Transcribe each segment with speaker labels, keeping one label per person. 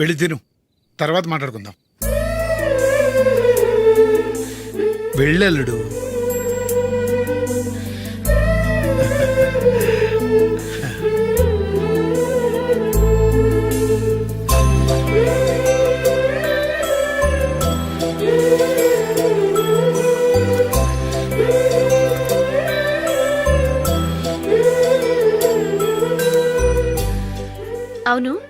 Speaker 1: వెళ్ళి తిను. తర్వాత మాట్లాడుకుందాం. వెళ్ళల్లుడు
Speaker 2: అవును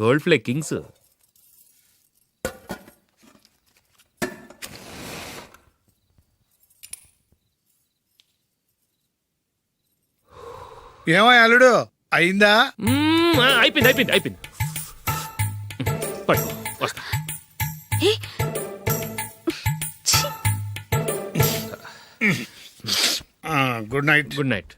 Speaker 3: Gold flake kings.
Speaker 1: ఏమో అల్లుడు అయిందా?
Speaker 3: అయిపోయింది అయిపోయింది అయిపోయింది. పట్టుకో వస్తా.
Speaker 2: ఏ? ఛీ!
Speaker 1: ఆ, గుడ్ నైట్.
Speaker 3: Good night.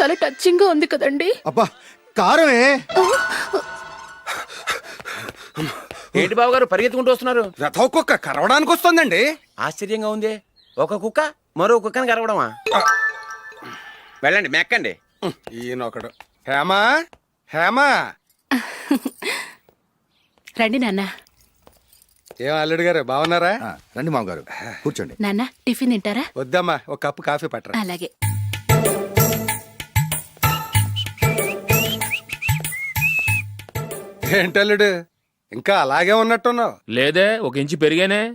Speaker 4: చాలా టచింగ్గా ఉంది కదండి.
Speaker 5: అబ్బా కారమే.
Speaker 6: ఏంటి బాబు గారు పరిగెత్తుకుంటూ వస్తున్నారు?
Speaker 7: రథం కుక్క కరవడానికి వస్తుందండి.
Speaker 6: ఆశ్చర్యంగా ఉంది. ఒక కుక్క మరో కుక్కని కరవడమా? వెళ్ళండి మెక్కండి.
Speaker 7: ఈయనొకడు హేమా హేమా.
Speaker 4: రండి నాన్న.
Speaker 7: ఏం అల్లుడు గారు బాగున్నారా?
Speaker 5: ఆ, రండి మామగారు కూర్చోండి.
Speaker 4: నాన్న టిఫిన్ తింటారా?
Speaker 7: వద్దమ్మా ఒక కప్పు కాఫీ పట్టరా.
Speaker 4: అలాగే.
Speaker 7: ఏంటల్లుడు ఇంకా అలాగే ఉన్నట్టున్నావు?
Speaker 3: లేదే ఒక ఇంచు పెరిగానే.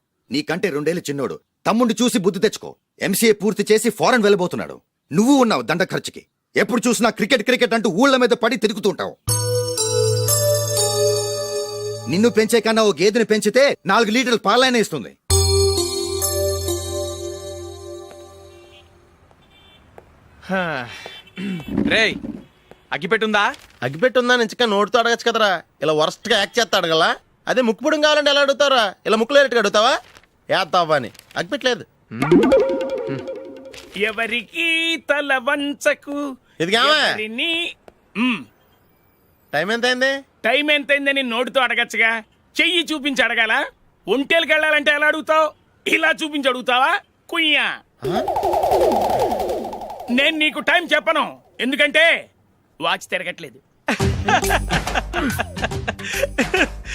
Speaker 5: నీకంటే రెండేళ్ళు చిన్నోడు. తమ్ముండి చూసి బుద్ధి తెచ్చుకో. ఎంసీఏ పూర్తి చేసి ఫారెన్ వెళ్ళబోతున్నాడు. నువ్వు ఉన్నావు దండ ఖర్చుకి. ఎప్పుడు చూసినా క్రికెట్ క్రికెట్ అంటూ ఊళ్ళ మీద పడి తిరుగుతుంటావు నిన్ను పెంచే కన్నా ఓ గేదెని పెంచితే నాలుగు లీటర్లు పాలైన ఇస్తుంది.
Speaker 6: రేయ్ అగ్గిపెట్టుందా?
Speaker 8: అగ్గిపెట్టుందా నుంచి నోటితో అడగచ్చు కదరా. ఇలా వరస్ట్గా యాక్ట్ చేస్తా అడగలా అదే ముక్కు కావాలంటే ఎలా అడుగుతారా ఇలా ముక్కులేటట్టు అడుగుతావా? ఏత్తావా అని అగ్గిపెట్టలేదు
Speaker 3: ఎవరికి తల వంచకు.
Speaker 8: ఇది టైం ఎంత అయింది
Speaker 9: టైం ఎంతైందని నోటితో అడగచ్చుగా. చెయ్యి చూపించి అడగాల? ఒంటేలకు వెళ్ళాలంటే ఎలా అడుగుతావు? ఇలా చూపించి అడుగుతావా? కుయ్యా. నేను నీకు టైం చెప్పను. ఎందుకంటే వాచ్ తిరగట్లేదు.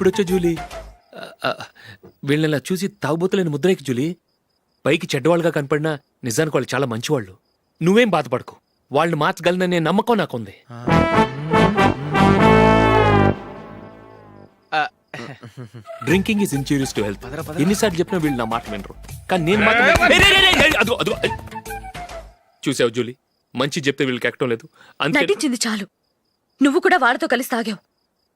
Speaker 3: ఎప్పుడొచ్చా జూలీ? వీళ్ళని ఇలా చూసి తాగుబోతులేని ముద్రేకి జూలీ పైకి చెడ్డవాళ్ళుగా కనపడినా నిజానికి వాళ్ళు చాలా మంచివాళ్ళు. నువ్వేం బాధపడకు. వాళ్ళని మార్చగలననే నమ్మకం నాకుంది. Drinking is injurious to health ఎన్నిసార్లు చెప్పినా వీళ్ళు నా మాట వినరు. కానీ నేను మాత్రం. చూసావు జూలీ? మంచి చెప్తే వీళ్ళకి ఎక్కడం లేదు. అంతే
Speaker 2: నటించింది చాలు. నువ్వు కూడా వాడితో కలిసి తాగావు.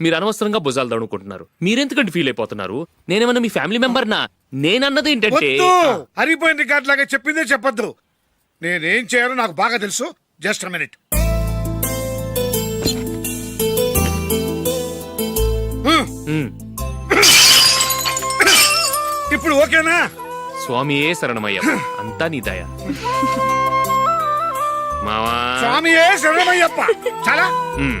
Speaker 3: మీరు అనవసరంగా భుజాలు దడుకుంటున్నారు మీరెందుకంటే ఫీల్ అయిపోతున్నారు? నేనేమన్నా మీ ఫ్యామిలీ మెంబర్నా నేనన్నది ఏంటంటే
Speaker 1: వద్దు! హరిపోయిన రికార్డ్ లాగా చెప్పిందే చెప్పొద్దు. నేనేం చేయాలో నాకు బాగా తెలుసు. జస్ట్ మినిట్
Speaker 3: ఉమ్,
Speaker 1: ఇప్పుడు ఓకేనా?
Speaker 3: స్వామియే శరణమయ్య అంతా నీ దయ. మావా.
Speaker 1: స్వామియే శరణమయ్యప్ప. చాలా?
Speaker 3: ఉమ్.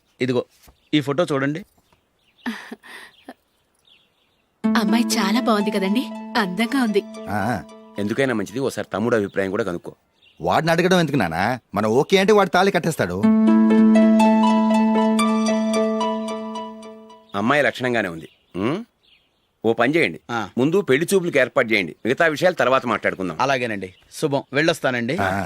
Speaker 10: ఇదిగో ఈ ఫోటో చూడండి.
Speaker 4: అమ్మాయి చాలా బాగుంది కదండి అందంగా ఉంది.
Speaker 5: ఆ,
Speaker 6: ఎందుకైనా మంచిది ఓసారి తమ్ముడు అభిప్రాయం కూడా కనుక్కో.
Speaker 5: వాడిని అడగడం ఎందుకు నానా మనం ఓకే అంటే వాడు తాళి కట్టేస్తాడు.
Speaker 6: అమ్మాయి లక్షణంగానే ఉంది? ఓ పని చేయండి.
Speaker 10: ఆ.
Speaker 6: ముందు పెళ్ళి చూపులకు ఏర్పాటు చేయండి. మిగతా విషయాలు తర్వాత మాట్లాడుకుందాం.
Speaker 10: అలాగేనండి. శుభం. వెళ్ళొస్తానండి.
Speaker 5: ఆ,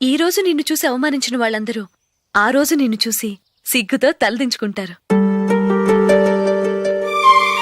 Speaker 2: ఈ రోజు నిన్ను చూసి అవమానించిన వాళ్ళందరూ ఆ రోజు నిన్ను చూసి సిగ్గుతో తలదించుకుంటారు.